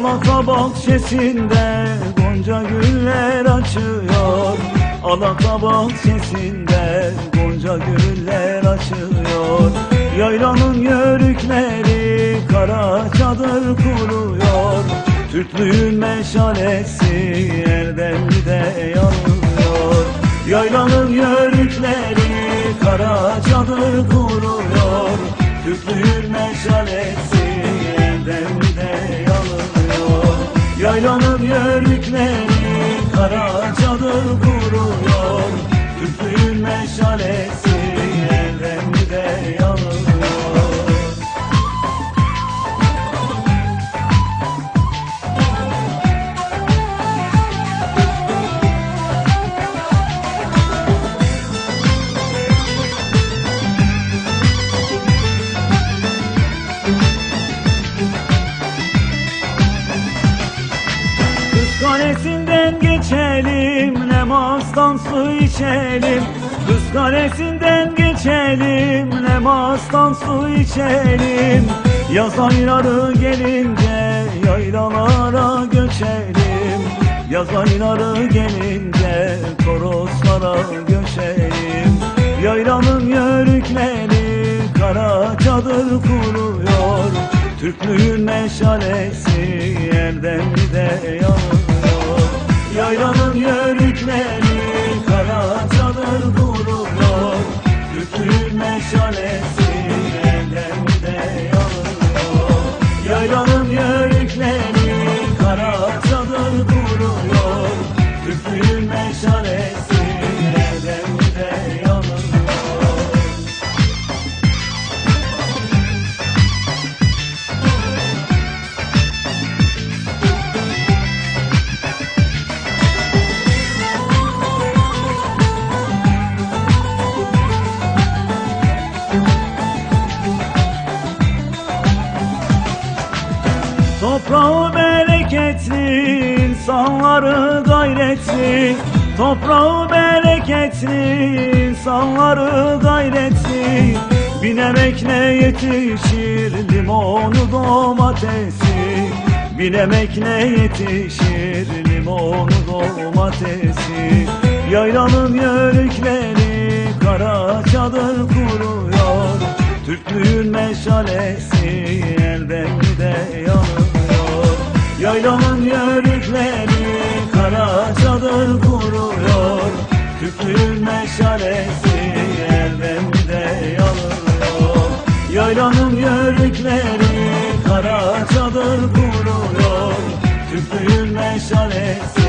Alaka bahçesinde gonca güller açıyor. Alaka bahçesinde gonca güller açıyor. Yaylanın yörükleri kara çadır kuruyor. Türklüğün meşalesi elden de yanıyor. Yaylanın yörükleri kara çadır kuruyor. Türklüğün meşalesi Yaylanın yörükleri kara Kalesi'nden geçelim Lemas'tan su içelim. Kız Kalesi'nden geçelim Lemas'tan su içelim. Yaz ayları gelince yaylalara göçelim. Yaz ayları gelince Toroslara göçelim. Yaylanın yörükleri kara çadır kuruyor. Türklüğün meşalesi elden de yanıyor Yaylanın yörükleri kara çadır kuruyor Türklüğün meşalesi Toprağı bereketli, insanları gayretli Toprağı bereketli, insanları gayretli Bin emekle yetişir limonu domatesi. Bin emekle yetişir limonu domatesi. Yaylanın yörükleri kara çadır kuruyor. Türklüğün meşalesi Yaylanın yörükleri kara çadır kuruyor. Türklüğün meşalesi elden de yanıyor Yaylanın yörükleri kara çadır kuruyor. Türklüğün meşalesi